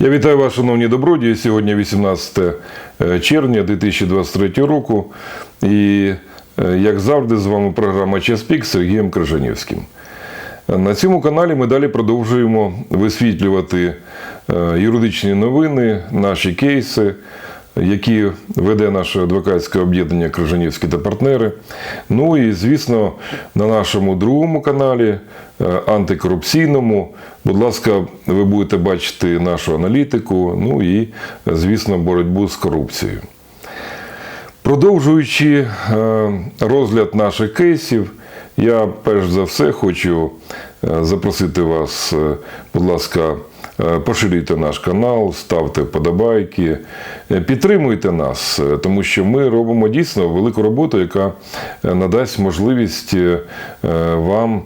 Я вітаю вас, шановні добродії. Сьогодні 18 червня 2023 року. І, е, як завжди, з вами програма Часпік з Сергієм Крижанівським. На цьому каналі ми далі продовжуємо висвітлювати е, юридичні новини, наші кейси, які веде наше адвокатське об'єднання Крижанівські та партнери. Ну і, звісно, на нашому другому каналі, е, антикорупційному. Будь ласка, ви будете бачити нашу аналітику, ну і, звісно, боротьбу з корупцією. Продовжуючи е, розгляд наших кейсів, я перш за все хочу е, запросити вас, будь ласка, поширюйте наш канал, ставте вподобайки, е, підтримуйте нас, е, тому що ми робимо дійсно велику роботу, яка е, надасть можливість е, е, вам.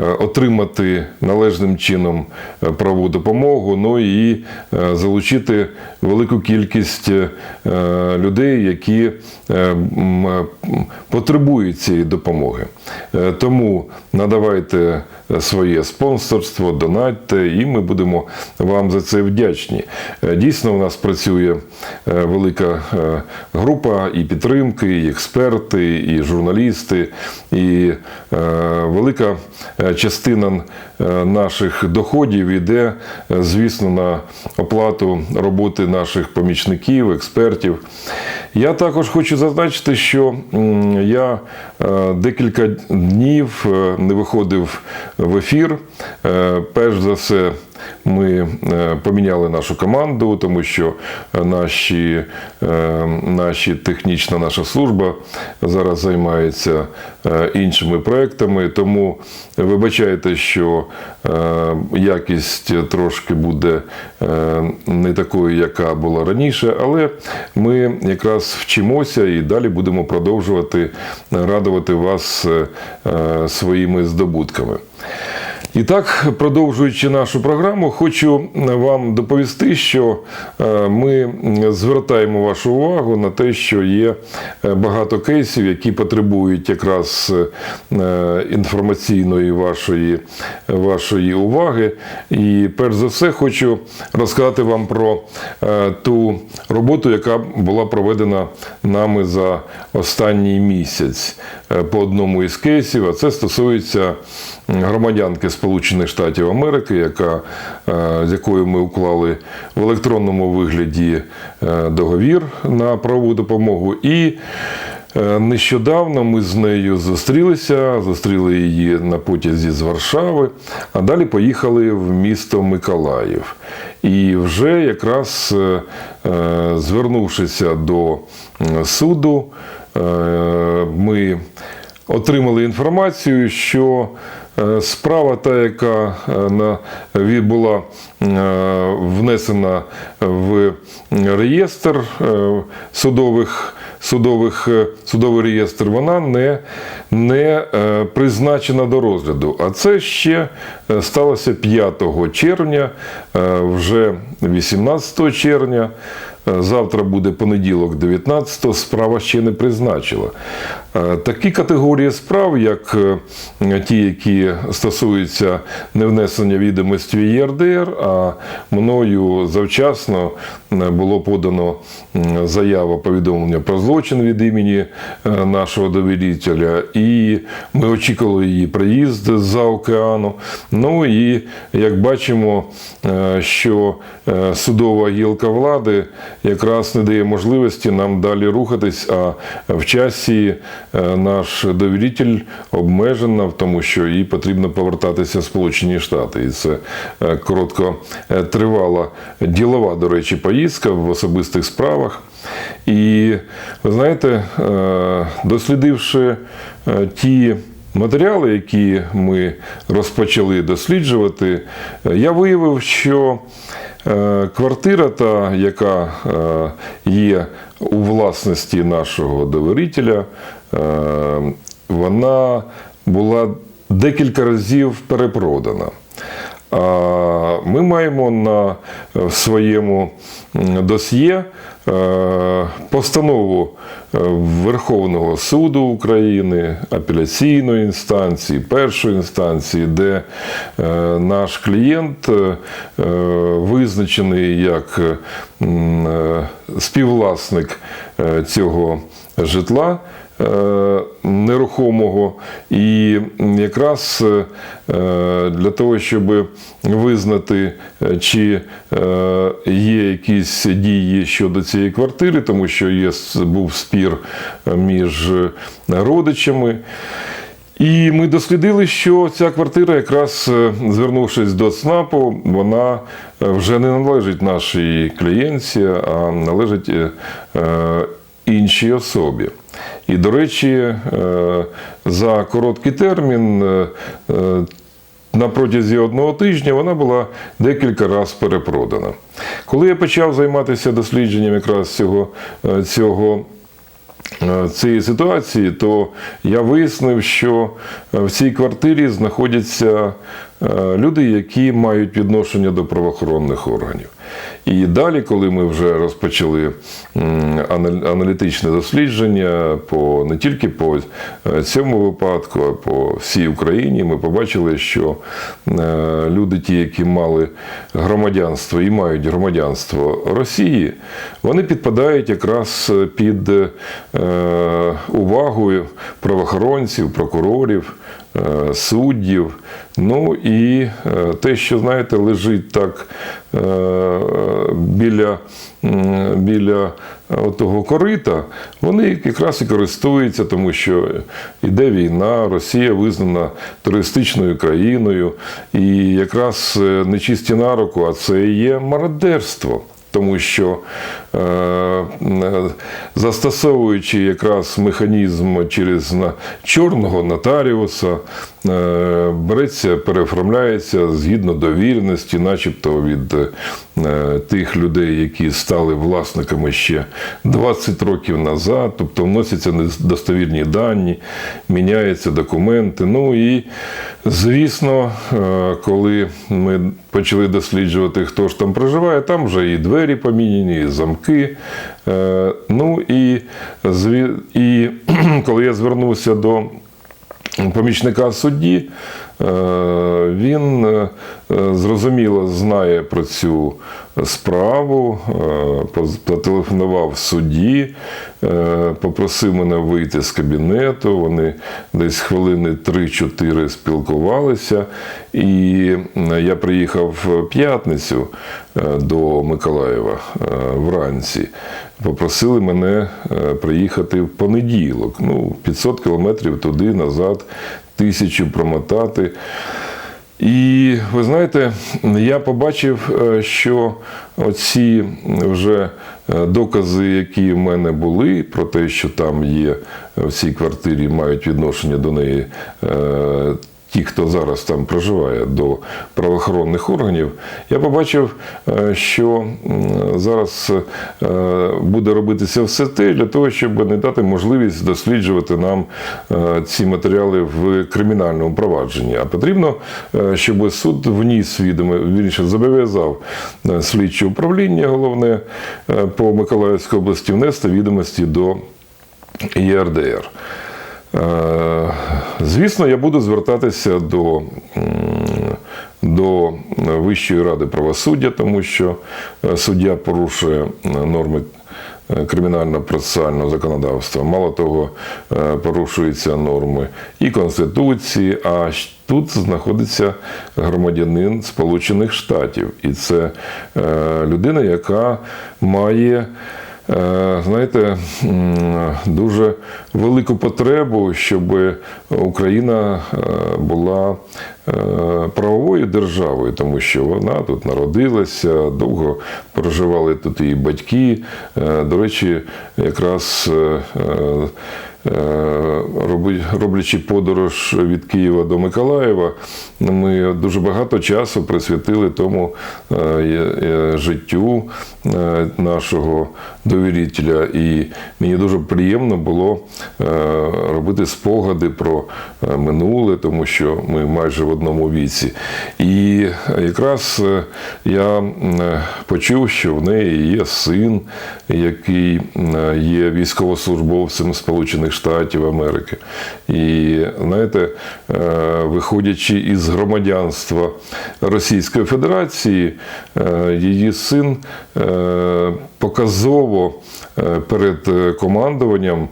Е, Отримати належним чином е, правову допомогу, ну і е, залучити велику кількість людей, які потребують цієї допомоги. Тому надавайте своє спонсорство, донатьте, і ми будемо вам за це вдячні. Дійсно, у нас працює велика група і підтримки, і експерти, і журналісти, і велика частина е, наших доходів йде, е, звісно, на оплату роботи наших помічників, експертів. Я також хочу зазначити, що я е, декілька днів е, не виходив в ефір. Е, Перш за все, ми е, поміняли нашу команду, тому що е, наші, е, наші технічна наша служба зараз займається іншими проектами. Тому вибачайте, що якість трошки буде не такою, яка була раніше, але ми якраз вчимося і далі будемо продовжувати радувати вас своїми здобутками. І так, продовжуючи нашу програму, хочу вам доповісти, що е, ми звертаємо вашу увагу на те, що є е, багато кейсів, які потребують якраз е, інформаційної вашої, вашої уваги. І перш за все хочу розказати вам про е, ту роботу, яка була проведена нами за останній місяць е, по одному із кейсів, а це стосується громадянки Сполучених Штатів Америки, яка, е, з якою ми уклали в електронному вигляді е, договір на правову допомогу. І е, нещодавно ми з нею зустрілися, зустріли її на потязі з Варшави, а далі поїхали в місто Миколаїв. І вже якраз звернувшися до суду, ми отримали інформацію, що справа, та, яка е, була е, внесена в реєстр е, судових. Судових, е, судовий реєстр вона не, не е, призначена до розгляду. А це ще е, сталося 5 червня, е, вже 18 червня. Е, Завтра буде понеділок, 19-го, справа ще не призначила. Е, Такі категорії справ, як е, ті, які стосуються невнесення відомості ЄРДР, а мною завчасно було подано заява повідомлення про злочин від імені е, нашого довірителя, і ми очікували її приїзд з-за океану. Ну і як бачимо, е, що е, судова гілка влади якраз не дає можливості нам далі рухатись, а в часі е, наш довіритель обмежена тому, що їй потрібно повертатися в Сполучені Штати. І це е, коротко е, тривала ділова, до речі, поїздка в особистих справах. І ви знаєте, е, дослідивши е, ті матеріали, які ми розпочали досліджувати, е, я виявив, що квартира, та, яка є у власності нашого доверителя, вона була декілька разів перепродана. Ми маємо на своєму досьє е, постанову е, Верховного суду України, апеляційної інстанції, першої інстанції, де е, наш клієнт е, е, визначений як е, е, співвласник е, цього житла. е, Нерухомого, і якраз е, для того, щоб визнати, е, чи е, є якісь дії щодо цієї квартири, тому що є, був спір е, між родичами. І ми дослідили, що ця квартира, якраз е, звернувшись до ЦНАПу, вона е, вже не належить нашій клієнтці, а належить е, е, іншій особі. І, до речі, е, за короткий термін. На протязі одного тижня вона була декілька разів перепродана. Коли я почав займатися дослідженням якраз цього, е, цього е, цієї ситуації, то я вияснив, що е, в цій квартирі знаходяться люди, які мають відношення до правоохоронних органів. І далі, коли ми вже розпочали аналітичне дослідження по не тільки по е, цьому випадку, а по всій Україні, ми побачили, що е, люди, ті, які мали громадянство і мають громадянство Росії, вони підпадають якраз під е, увагою правоохоронців, прокурорів, суддів. Ну і е, те, що знаєте, лежить так е, біля, біля того корита, вони якраз і користуються, тому що йде війна, Росія визнана туристичною країною, і якраз е, не чисті на руку, а це є мародерство. Тому що е, застосовуючи якраз механізм через чорного нотаріуса, е, береться, переоформляється згідно довіреності, начебто від е, тих людей, які стали власниками ще 20 років назад, тобто вносяться недостовірні дані, міняються документи. Ну і звісно, коли ми почали досліджувати, хто ж там проживає, там вже і двері поміняні, і замки. Е, Ну і, і коли я звернувся до помічника судді, е, він е, зрозуміло знає про цю справу, е, зателефонував судді, попросив мене вийти з кабінету. Вони десь хвилини 3-4 спілкувалися. І я приїхав в п'ятницю до Миколаєва вранці. Попросили мене е, приїхати в понеділок. Ну, 500 кілометрів туди, назад, тисячу промотати. І ви знаєте, я побачив, е, що оці вже е, докази, які в мене були, про те, що там є в цій квартирі, мають відношення до неї. Ті, хто зараз там проживає до правоохоронних органів, я побачив, е, що зараз е, буде робитися все те для того, щоб не дати можливість досліджувати нам е, ці матеріали в кримінальному провадженні. А потрібно, щоб суд вніс відомо, вірніше зобов'язав е, слідче управління головне по Миколаївській області внести відомості до ЄРДР. Е, Звісно, я буду звертатися до, до Вищої ради правосуддя, тому що е, суддя порушує е, норми кримінально-процесуального законодавства. Мало того, порушуються норми і Конституції, а тут знаходиться громадянин Сполучених Штатів. І це людина, яка має. Е, Знаєте, дуже велику потребу, щоб Україна е, була е, правовою державою, тому що вона тут народилася, довго проживали тут її батьки. До речі, якраз роблячи подорож від Києва до Миколаєва, ми дуже багато часу присвятили тому е, е, життю е, нашого довірителя. І мені дуже приємно було е, робити спогади про е, минуле, тому що ми майже в одному віці. І якраз е, я е, почув, що в неї є син, який є військовослужбовцем Сполучених Штатів Америки. І знаєте, е, виходячи із громадянства Російської Федерації, е, її син е, показово перед командуванням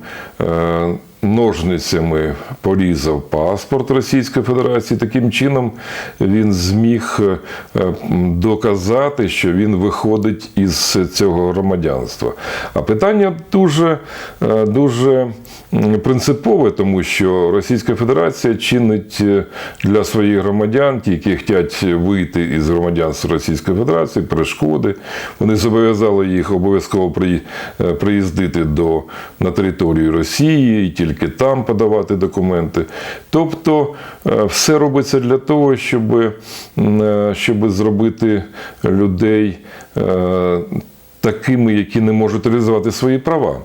ножницями порізав паспорт Російської Федерації. Таким чином він зміг е, доказати, що він виходить із цього громадянства. А питання дуже, е, дуже принципове, тому що Російська Федерація чинить е, для своїх громадян, ті, які хочуть вийти із громадянства Російської Федерації, перешкоди. Вони зобов'язали їх обов'язково приїздити до, на територію Росії і тільки там подавати документи. Тобто е, все робиться для того, щоб, е, щоб зробити людей е, такими, які не можуть реалізувати свої права.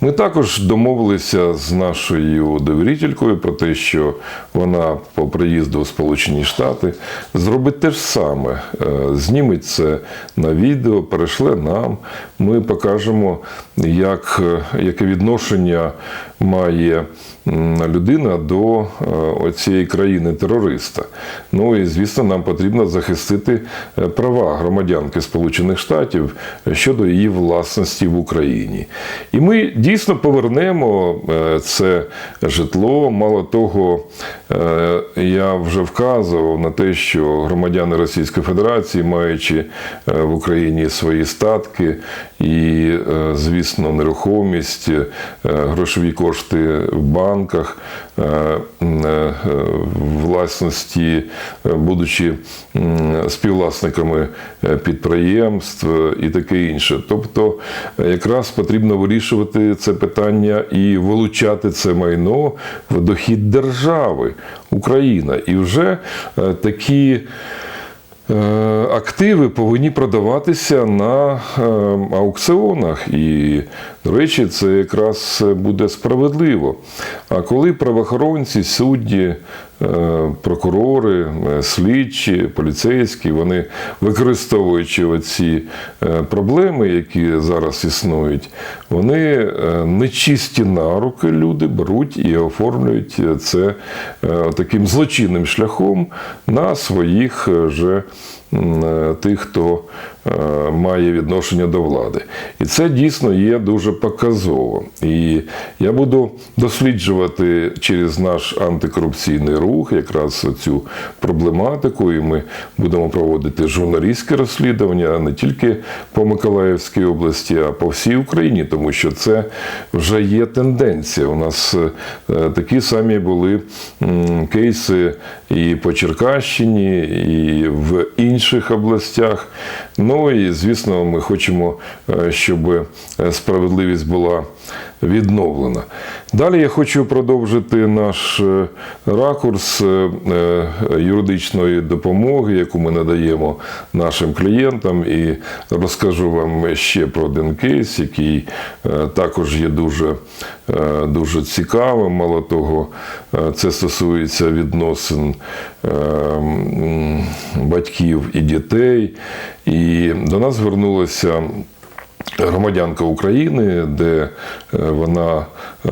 Ми також домовилися з нашою довірителькою про те, що вона по приїзду у Сполучені Штати зробить те ж саме. Е, Зніметь це на відео, перешле нам. Ми покажемо, як, е, яке відношення має людина до е, оцієї країни-терориста. Ну і звісно, нам потрібно захистити е, права громадянки Сполучених Штатів щодо її власності в Україні. І ми дійсно повернемо е, це житло. Мало того, е, я вже вказував на те, що громадяни Російської Федерації, маючи е, в Україні свої статки і, е, звісно, нерухомість, е, грошові кошти в банках, е, е, власності, е, будучи співвласниками підприємств і таке інше. Тобто, якраз потрібно вирішувати це питання і вилучати це майно в дохід держави Україна. І вже такі. Активи повинні продаватися на аукціонах, і, до речі, це якраз буде справедливо. А коли правоохоронці, судді, е, прокурори, е, слідчі, поліцейські, вони використовуючи оці е, проблеми, які зараз існують, вони нечисті на руки люди беруть і оформлюють це таким злочинним шляхом на своїх же тих, хто е, має відношення до влади. І це дійсно є дуже показово. І я буду досліджувати через наш антикорупційний рух якраз цю проблематику, і ми будемо проводити журналістське розслідування не тільки по Миколаївській області, а по всій Україні, тому що це вже є тенденція. У нас е, такі самі були кейси і по Черкащині, і в інших областях. Ну і звісно, ми хочемо, е, щоб е, справедливість була відновлена. Далі я хочу продовжити наш е, ракурс е, е, юридичної допомоги, яку ми надаємо нашим клієнтам, і розкажу вам ще про один кейс, який також є дуже, дуже цікавим. Мало того, це стосується відносин батьків і дітей. І до нас звернулося громадянка України, де е, вона е,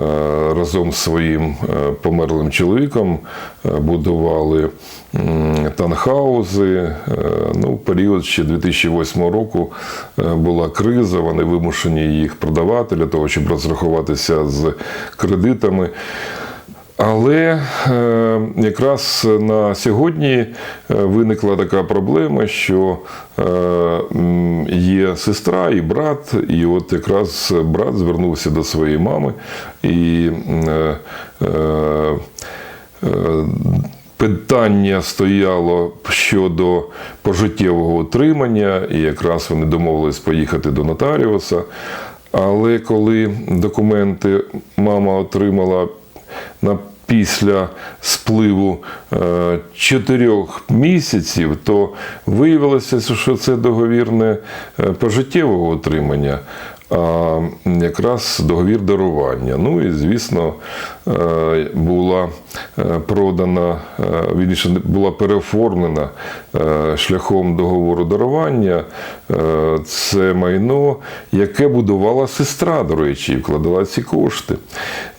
разом з своїм е, померлим чоловіком будували танхаузи. Ну, період ще 2008 року була криза, вони вимушені їх продавати для того, щоб розрахуватися з кредитами. Але е, якраз на сьогодні е, виникла така проблема, що е, є сестра і брат, і от якраз брат звернувся до своєї мами і питання стояло щодо пожиттєвого утримання, і якраз вони домовились поїхати до нотаріуса. Але коли документи мама отримала на після спливу е, чотирьох місяців, то виявилося, що це договір не е, пожиттєвого отримання, а якраз договір дарування. Ну і звісно, була е, продана, е, була переоформлена е, шляхом договору дарування. е, Це майно, яке будувала сестра, до речі, і вкладала ці кошти.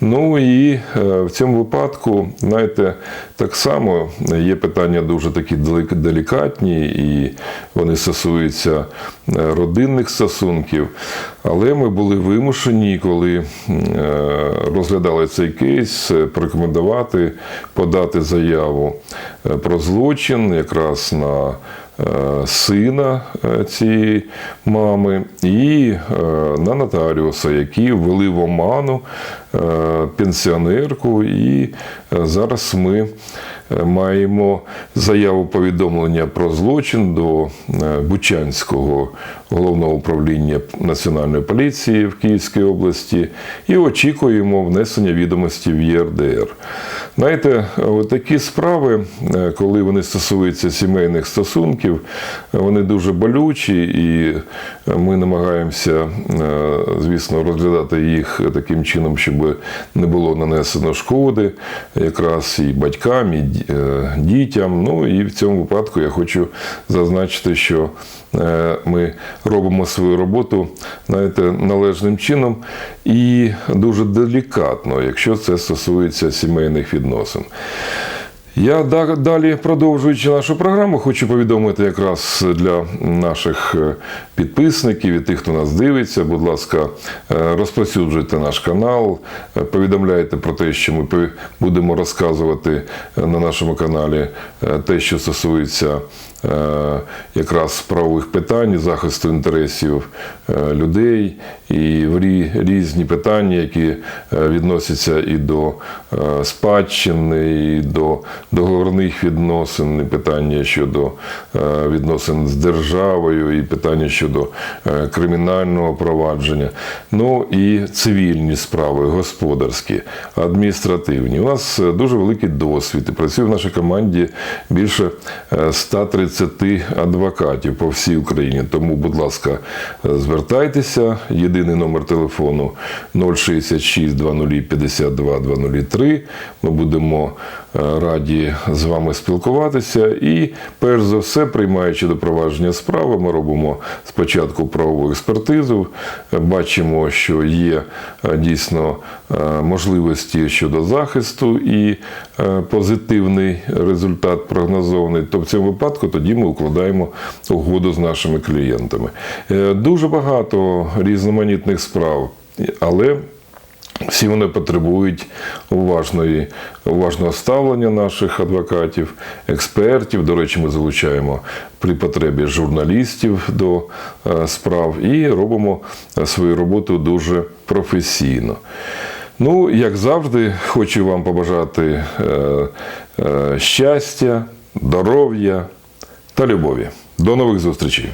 Ну і е, в цьому випадку, знаєте, так само є питання дуже такі делікатні, і вони стосуються е, родинних стосунків. Але ми були вимушені, коли е, розглядали цей кейс, е, порекомендувати подати заяву е, про злочин якраз на е, сина цієї мами і на нотаріуса, які ввели в оману пенсіонерку. І зараз ми маємо заяву повідомлення про злочин до е, Бучанського головного управління Національної поліції в Київській області і очікуємо внесення відомості в ЄРДР. Знаєте, такі справи, е, коли вони стосуються сімейних стосунків, вони дуже болючі, і ми намагаємося, е, звісно, розглядати їх таким чином, щоб не було нанесено шкоди якраз і батькам, і е, дітям. Ну і в цьому випадку я хочу зазначити, що ми робимо свою роботу, знаєте, належним чином і дуже делікатно, якщо це стосується сімейних відносин. Я далі, продовжуючи нашу програму, хочу повідомити якраз для наших е, підписників і тих, хто нас дивиться. Будь ласка, е, розповсюджуйте наш канал, е, повідомляйте про те, що ми будемо розказувати е, на нашому каналі е, те, що стосується е, Е, якраз правових питань, захисту інтересів е, людей і в різні питання, які е, відносяться і до спадщини, і до договорних відносин, і питання щодо відносин з державою, і питання щодо кримінального провадження. Ну і цивільні справи, господарські, адміністративні. У нас дуже великий досвід. і Працює в нашій команді більше 130 30 адвокатів по всій Україні. Тому, будь ласка, е, звертайтеся. Єдиний номер телефону 066 00 52 203. Ми будемо раді з вами спілкуватися. І, перш за все, приймаючи до провадження справи, ми робимо спочатку правову експертизу. Бачимо, що є е, дійсно е, можливості щодо захисту і е, позитивний результат прогнозований. То в цьому випадку тоді ми укладаємо угоду з нашими клієнтами. Дуже багато різноманітних справ, але всі вони потребують уважної, уважного ставлення наших адвокатів, експертів. До речі, ми залучаємо при потребі журналістів до е, справ і робимо е, свою роботу дуже професійно. Ну, як завжди, хочу вам побажати е, щастя, здоров'я та любові. До нових зустрічей!